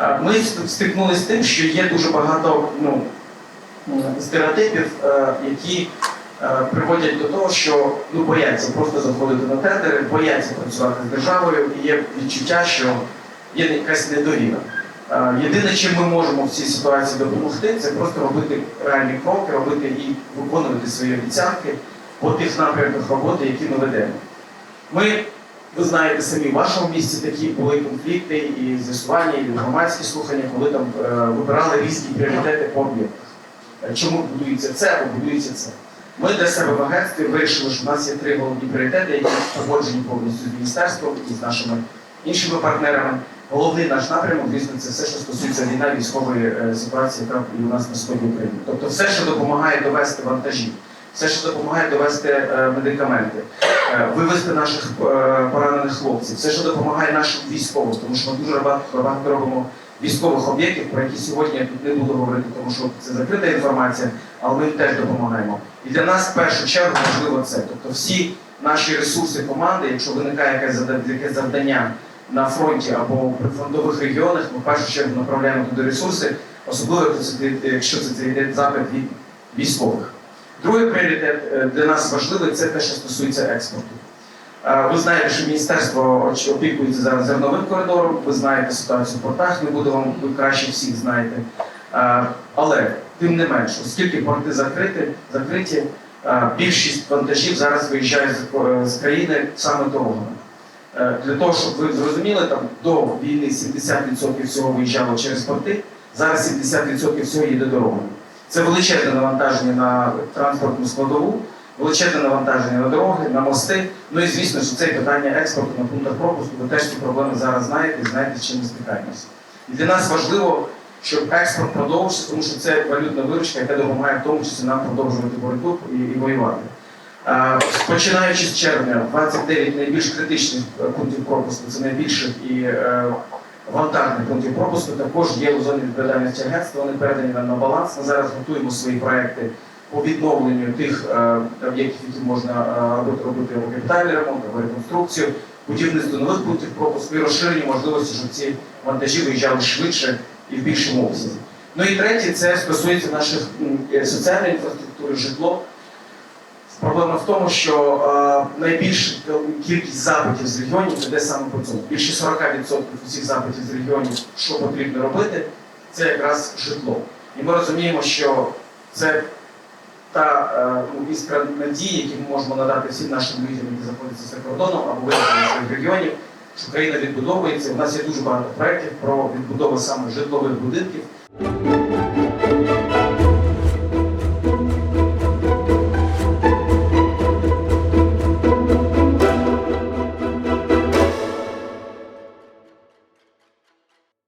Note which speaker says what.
Speaker 1: Е, Ми стикнулися з тим, що є дуже багато ну, стереотипів, е, які е, приводять до того, що ну, бояться просто заходити на тендери, бояться працювати з державою, і є відчуття, що є якась недовіра. Єдине, чим ми можемо в цій ситуації допомогти, це просто робити реальні кроки, робити і виконувати свої обіцянки по тих напрямках роботи, які ми ведемо. Ми, ви знаєте самі, в вашому місті такі були конфлікти і з'ясування, і громадські слухання, коли там е, вибирали різні пріоритети по об'єктах. Е, Чому будується це або будується це? Ми для себе в агентстві вирішили, що в нас є три головні пріоритети, які погоджені повністю з міністерством і з нашими іншими партнерами. Головний наш напрямок, звісно, це все, що стосується війна, військової е, ситуації, яка і у нас на сході України. Тобто все, що допомагає довести вантажі, все, що допомагає довести е, медикаменти, е, вивести наших е, поранених хлопців, все, що допомагає нашим військовим, тому що ми дуже багато, робимо військових об'єктів, про які сьогодні я тут не буду говорити, тому що це закрита інформація, але ми їм теж допомагаємо. І для нас в першу чергу важливо це. Тобто всі наші ресурси команди, якщо виникає якесь якесь завдання на фронті або в прифронтових регіонах, ми в першу чергу направляємо туди ресурси, особливо якщо це йде запит від військових. Другий пріоритет е, для нас важливий це те, що стосується експорту. Е, Ви знаєте, що міністерство опікується зараз зерновим коридором, ви знаєте ситуацію в портах, не буду вам ви краще всіх знаєте. Е, Але тим не менш, оскільки порти закриті, закриті, більшість вантажів зараз виїжджає з, країни саме дорогами. Для того, щоб ви зрозуміли, там до війни 70% всього виїжджало через порти, зараз 70% всього їде дорогами. Це величезне навантаження на транспортну складову, величезне навантаження на дороги, на мости. Ну і звісно, що це питання експорту на пунктах пропуску, ви теж ці проблеми зараз знаєте і знаєте, з чим ми стикаємося. І для нас важливо, щоб експорт продовжився, тому що це валютна виручка, яка допомагає в тому числі нам продовжувати боротьбу і, і воювати. Е, Починаючи з червня, 29 найбільш критичних е, пунктів пропуску, це найбільших і е, вантажних пунктів пропуску, також є у зоні відповідальності агентства, вони передані нам на баланс. Ми зараз готуємо свої проекти по відновленню тих е, об'єктів, які можна е, робити, робити капітальний ремонт, або реконструкцію, будівництво нових пунктів пропуску і розширення можливості, щоб ці вантажі виїжджали швидше і в більшому обсязі. Ну і третє, це стосується наших е, соціальної інфраструктури, житло. Проблема в тому, що е, найбільша кількість запитів з регіонів це де саме по цьому. Більше 40% усіх запитів з регіонів, що потрібно робити, це якраз житло. І ми розуміємо, що це та е, ну, іскра надії, які ми можемо надати всім нашим людям, які знаходяться за кордоном або виїхали своїх регіонів, що країна відбудовується. У нас є дуже багато проєктів про відбудову саме житлових будинків.